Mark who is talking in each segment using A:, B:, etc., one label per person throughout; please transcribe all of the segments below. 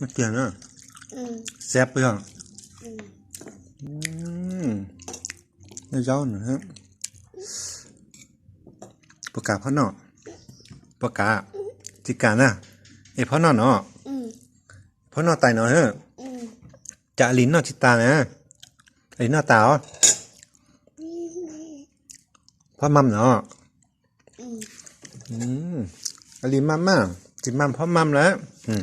A: มันเกี่ยนะ
B: อืม
A: แซ่บไปอะ
B: อืม
A: อืมนี่เจ้าหน่อยฮะประกาศพ่อเนาะประกาศจิกาน่ะเอ้ยพ่อเนาะเนาะ
B: อืม
A: พ่อเนาะตายเนาะเฮ้อ
B: อืม
A: จะลิ้นเนาะจิตานะลิ้นเนาะตาอ๋อพ่อมัมเนาะ
B: อืม
A: อืมอลิมัมมาจิมัมพ่อมัมแล้ว อืม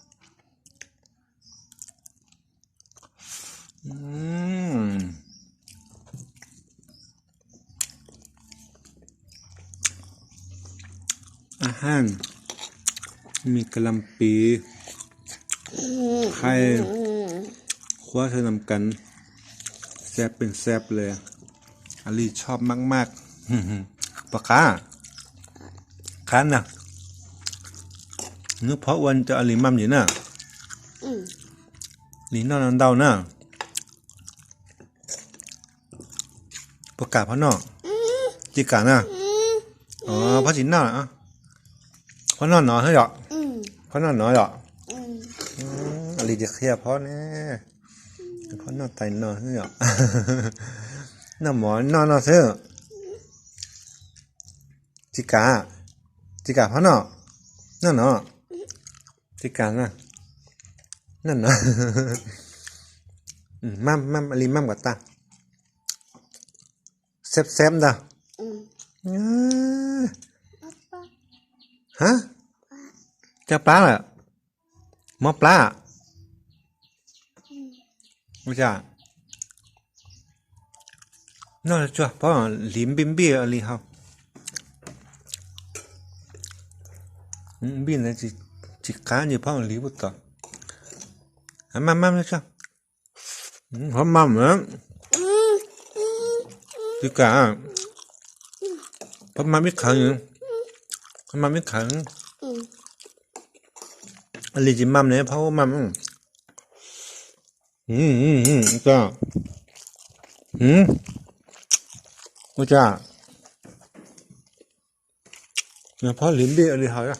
A: อแซบนะพ่อมัมนะ
B: เนา
A: จิมัมนะพ่อมัมนะอืมอาหารมีกะหล่ำปี
B: อืม
A: ไข่
B: อืม
A: คว้าเธอนำกัน แซบเป็นแซบเลยอาลีชอบมากๆปากกาคันนะนึกเพราะวันจะอาลีมั่มอยู่น่ะ
B: อืม
A: ลีนอนนอนเดาน่ะ ประกาศพ่อเนาะจิกาน่ะ
B: อืม
A: อ๋อพ่อจินน่ะอะพ่อนอนนอนเฮ้ยเหรอ
B: อืม
A: พ่อนอนนอนเหรอ
B: อืม
A: อืมอะไรจะเคลียร์เพราะเนี่ยเพราะนอนไตนอนเสื้อน้าหมอนนอนนอนเสื้อจิกาจิกาเพราะเนาะนั่นเนาะจิกาน่ะนั่นเนาะอืมมั่มมั่มอะไรมั่มกับตา เซฟเซฟดา
B: อืม
A: เอ้ย
B: ป๊า
A: ฮะเจ้าปลาเหรอหมอปลาไม่ใช่นั่นแหล จิกาเพราะมาไม่ขังเพราะมาไม่ขัง
B: อืม
A: อะไรจิมัมเนี่ยเพราะว่ามัมอืมอืมอืมจ้าอืมว่าจ้าเนี่ยพราะลิ้นบี้อะไรเขาอะ